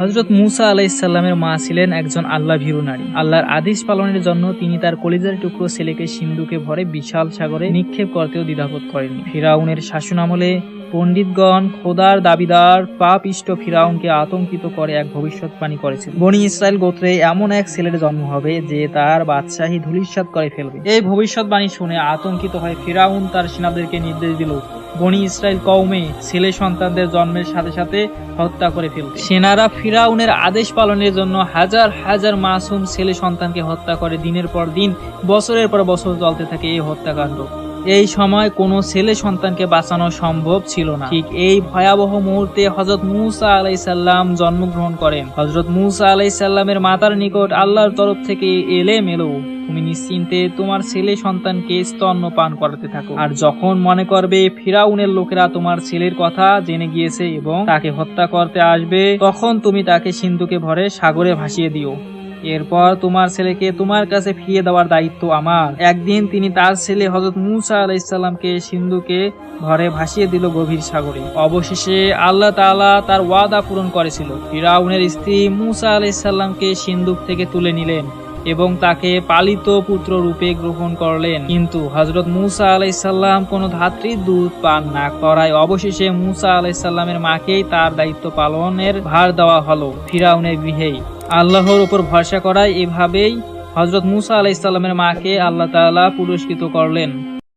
হজরত মুসা আলাইসাল্লামের মা ছিলেন একজন আল্লাহ ভীরু নারী। আল্লাহর আদেশ পালনের জন্য তিনি তার কলিজার টুকরো ছেলেকে সিন্ধুকে ভরে বিশাল সাগরে নিক্ষেপ করতেও দ্বিধাবোধ করেননি। ফিরাউনের শাসন আমলে পণ্ডিতগণ খোদার দাবিদার পাপ ইষ্ট ফিরাউনকে আতঙ্কিত করে এক ভবিষ্যৎবাণী করেছিল। বনি ইসরায়েল গোত্রে এমন এক ছেলের জন্ম হবে যে তার বাদশাহী ধূলিসাৎ করে ফেলবে। এই ভবিষ্যৎবাণী শুনে আতঙ্কিত হয়ে ফিরাউন তার সেনাদেরকে নির্দেশ দিল বনি ইসরায়েল কৌমে ছেলে সন্তানদের জন্মের সাথে সাথে হত্যা করে ফেলত সেনারা ফিরাউনের আদেশ পালনের জন্য হাজার হাজার মাসুম ছেলে সন্তানকে হত্যা করে দিনের পর দিন, বছরের পর বছর চলতে থাকে এই হত্যাকাণ্ড। এই সময় কোনো ছেলে সন্তানকে বাঁচানো সম্ভব ছিল না। ঠিক এই ভয়াবহ মুহূর্তে হজরত মুসা আলাইসাল্লাম জন্মগ্রহণ করেন। হজরত মুসা আলাইসাল্লামের মাতার নিকট আল্লাহর তরফ থেকে এলে। মেলো তুমি নিশ্চিন্তে তোমার ছেলে সন্তানকে স্তন্য পান করাতে থাকো। আর যখন মনে করবে ফিরাউনের লোকেরা তোমার ছেলের কথা জেনে গিয়েছে এবং তাকে হত্যা করতে আসবে, তখন তুমি তাকে সিন্ধুকে ভরে সাগরে ভাসিয়ে দিও। এরপর তোমার ছেলেকে তোমার কাছে ফিরিয়ে দেওয়ার দায়িত্ব আমার। একদিন তিনি তার ছেলে হজরত মুসা আলাইসাল্লামকে সিন্ধুকে ঘরে ভাসিয়ে দিল গভীর সাগরে। অবশেষে আল্লাহ তাআলা তার ওয়াদা পূরণ করেছিল। ফিরাউনের স্ত্রী মুসা আলাইসাল্লামকে সিন্ধুক থেকে তুলে নিলেন এবং তাকে পালিত পুত্র রূপে গ্রহণ করলেন। কিন্তু হজরত মুসা আলাইসাল্লাম কোনো ধাত্রী দুধ পান না। করায় অবশেষে মুসা আলাইসাল্লামের মাকেই তার দায়িত্ব পালনের ভার দেওয়া হলো ফিরাউনের গৃহেই। আল্লাহর উপর ভরসা করায় এভাবেই হজরত মুসা আলাইসাল্লামের মাকে আল্লাহ তালা পুরস্কৃত করলেন।